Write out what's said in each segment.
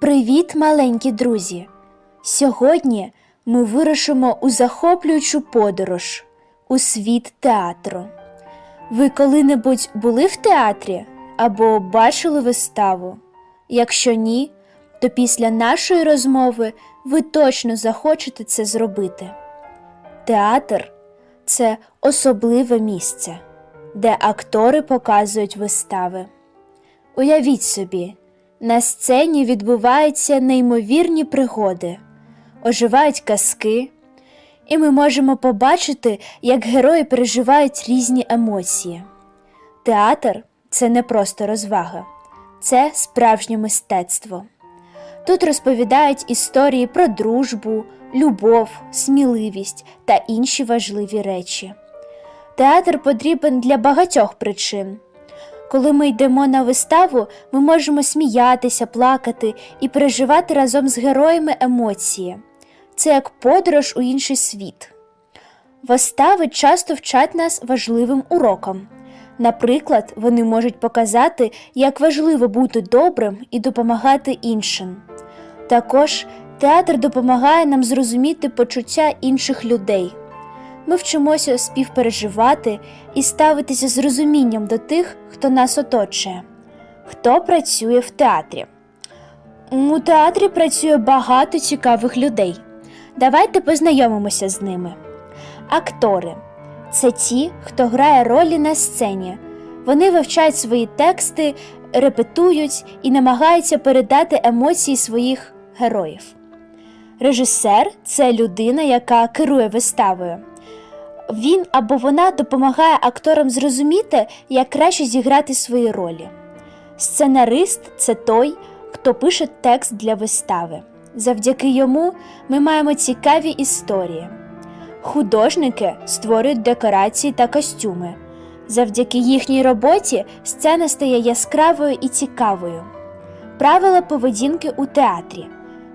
Привіт, маленькі друзі! Сьогодні ми вирушимо у захоплюючу подорож у світ театру. Ви коли-небудь були в театрі або бачили виставу? Якщо ні, то після нашої розмови ви точно захочете це зробити. Театр це особливе місце, де актори показують вистави. Уявіть собі, на сцені відбуваються неймовірні пригоди, оживають казки, і ми можемо побачити, як герої переживають різні емоції. Театр це не просто розвага, це справжнє мистецтво. Тут розповідають історії про дружбу, любов, сміливість та інші важливі речі. Театр потрібен для багатьох причин. Коли ми йдемо на виставу, ми можемо сміятися, плакати і переживати разом з героями емоції. Це як подорож у інший світ. Вистави часто вчать нас важливим урокам. Наприклад, вони можуть показати, як важливо бути добрим і допомагати іншим. Також театр допомагає нам зрозуміти почуття інших людей. Ми вчимося співпереживати і ставитися з розумінням до тих, хто нас оточує. Хто працює в театрі? У театрі працює багато цікавих людей. Давайте познайомимося з ними. Актори це ті, хто грає ролі на сцені. Вони вивчають свої тексти, репетують і намагаються передати емоції своїх героїв. Режисер це людина, яка керує виставою. Він або вона допомагає акторам зрозуміти, як краще зіграти свої ролі. Сценарист це той, хто пише текст для вистави. Завдяки йому ми маємо цікаві історії. Художники створюють декорації та костюми. Завдяки їхній роботі сцена стає яскравою і цікавою. Правила поведінки у театрі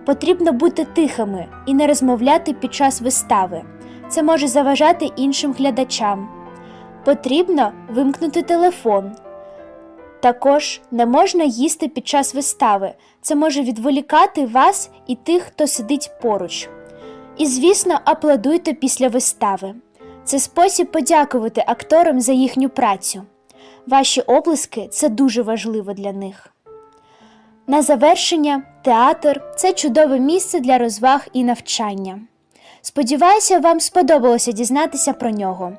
потрібно бути тихими і не розмовляти під час вистави. Це може заважати іншим глядачам. Потрібно вимкнути телефон. Також не можна їсти під час вистави. Це може відволікати вас і тих, хто сидить поруч. І, звісно, аплодуйте після вистави. Це спосіб подякувати акторам за їхню працю. Ваші оплески це дуже важливо для них. На завершення, театр це чудове місце для розваг і навчання. Сподіваюся, вам сподобалося дізнатися про нього.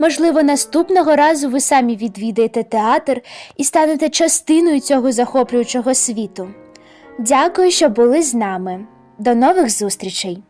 Можливо, наступного разу ви самі відвідаєте театр і станете частиною цього захоплюючого світу. Дякую, що були з нами. До нових зустрічей!